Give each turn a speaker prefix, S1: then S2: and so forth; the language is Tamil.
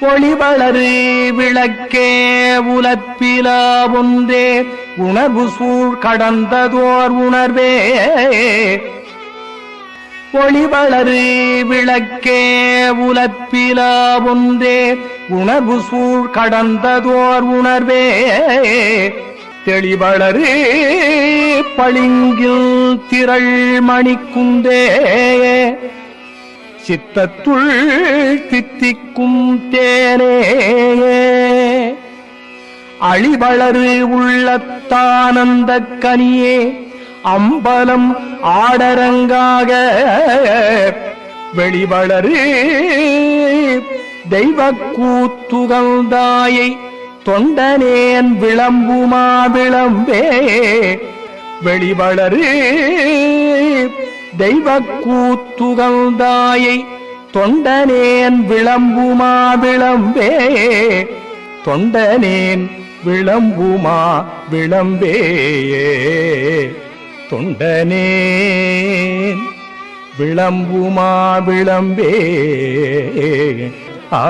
S1: ஒளிவளரு விளக்கே உலப்பிலா ஒன்றே. உணர்வு சூழ் கடந்ததோர் உணர்வே. ஒளிவளரு விளக்கே உலப்பிலா ஒன்றே. உணர்வு சூழ் கடந்ததோர் உணர்வே. தெளிவளரு பளிங்கில் திரள் மணிக்குந்தே. சித்தத்துள் தித்திக்கும் தேனே அழிவளரு உள்ளத்தானந்த கனியே அம்பலம் ஆடரங்காக வெளிவளரு. தெய்வ கூத்துகந்தாயை தொண்டனேன் விளம்புமா விளம்பே வெளிவளரு. தெய்வ கூத்துகந்தாயை தொண்டனேன் விளம்புமா விளம்பே. தொண்டனேன் விளம்புமா விளம்பேயே. தொண்டனேன் விளம்புமா விளம்பே. ஆ